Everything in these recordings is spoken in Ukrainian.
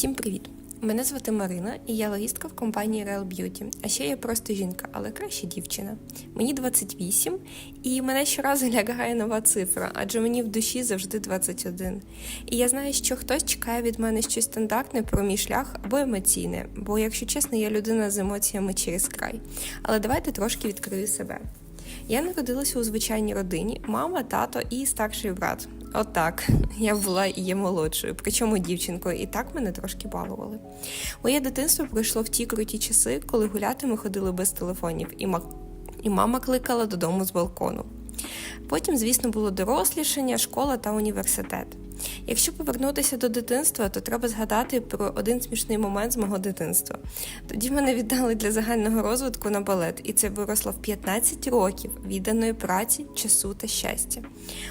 Всім привіт! Мене звати Марина, і я логістка в компанії Real Beauty. А ще я просто жінка, але краще дівчина. Мені 28, і мене щоразу лягає нова цифра, адже мені в душі завжди 21. І я знаю, що хтось чекає від мене щось стандартне про мій шлях або емоційне, бо, якщо чесно, я людина з емоціями через край. Але давайте трошки відкрию себе. Я народилася у звичайній родині: мама, тато і старший брат. Отак, я була і є молодшою, причому дівчинкою, і так мене трошки балували. Моє дитинство пройшло в ті круті часи, коли гуляти ми ходили без телефонів, і, ма... і мама кликала додому з балкону. Потім, звісно, було дорослішання, школа та університет. Якщо повернутися до дитинства, то треба згадати про один смішний момент з мого дитинства. Тоді мене віддали для загального розвитку на балет, і це виросло в 15 років відданої праці, часу та щастя.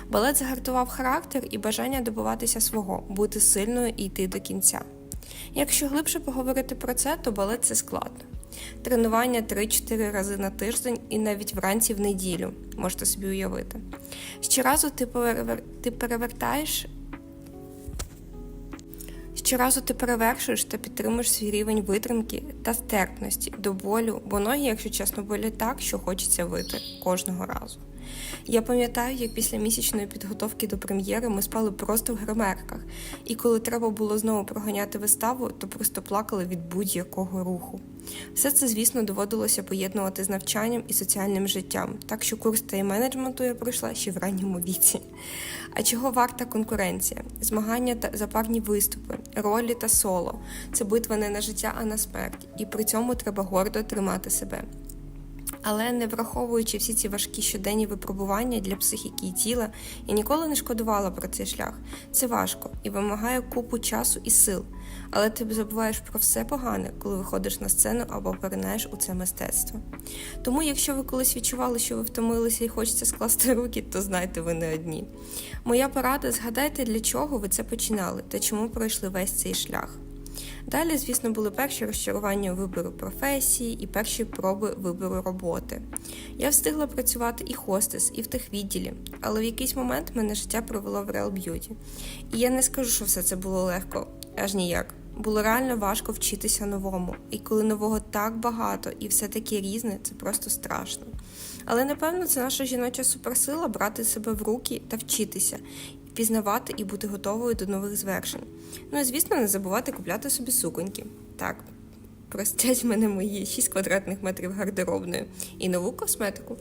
Балет загартував характер і бажання добиватися свого, бути сильною і йти до кінця. Якщо глибше поговорити про це, то балет це складно. Тренування 3-4 рази на тиждень і навіть вранці в неділю, можете собі уявити. Щоразу ти перевертаєш Щоразу ти перевершуєш та підтримуєш свій рівень витримки та стерпності до болю, бо ноги, якщо чесно, болять так, що хочеться вити кожного разу. Я пам'ятаю, як після місячної підготовки до прем'єри ми спали просто в гримерках, і коли треба було знову проганяти виставу, то просто плакали від будь-якого руху. Все це, звісно, доводилося поєднувати з навчанням і соціальним життям, так що курс тайм-менеджменту я пройшла ще в ранньому віці. А чого варта конкуренція? Змагання та запарні виступи, ролі та соло це битва не на життя, а на смерть, і при цьому треба гордо тримати себе. Але не враховуючи всі ці важкі щоденні випробування для психіки і тіла, я ніколи не шкодувала про цей шлях. Це важко і вимагає купу часу і сил. Але ти забуваєш про все погане, коли виходиш на сцену або поринаєш у це мистецтво. Тому, якщо ви колись відчували, що ви втомилися і хочеться скласти руки, то знайте, ви не одні. Моя порада: згадайте, для чого ви це починали та чому пройшли весь цей шлях. Далі, звісно, були перші розчарування вибору професії і перші проби вибору роботи. Я встигла працювати і хостес, і в тих відділі, але в якийсь момент мене життя провело в Real Beauty. І я не скажу, що все це було легко, аж ніяк. Було реально важко вчитися новому, і коли нового так багато і все таке різне, це просто страшно. Але напевно це наша жіноча суперсила брати себе в руки та вчитися, пізнавати і бути готовою до нових звершень. Ну і звісно, не забувати купляти собі суконьки. Так, простять мене мої 6 квадратних метрів гардеробної і нову косметику.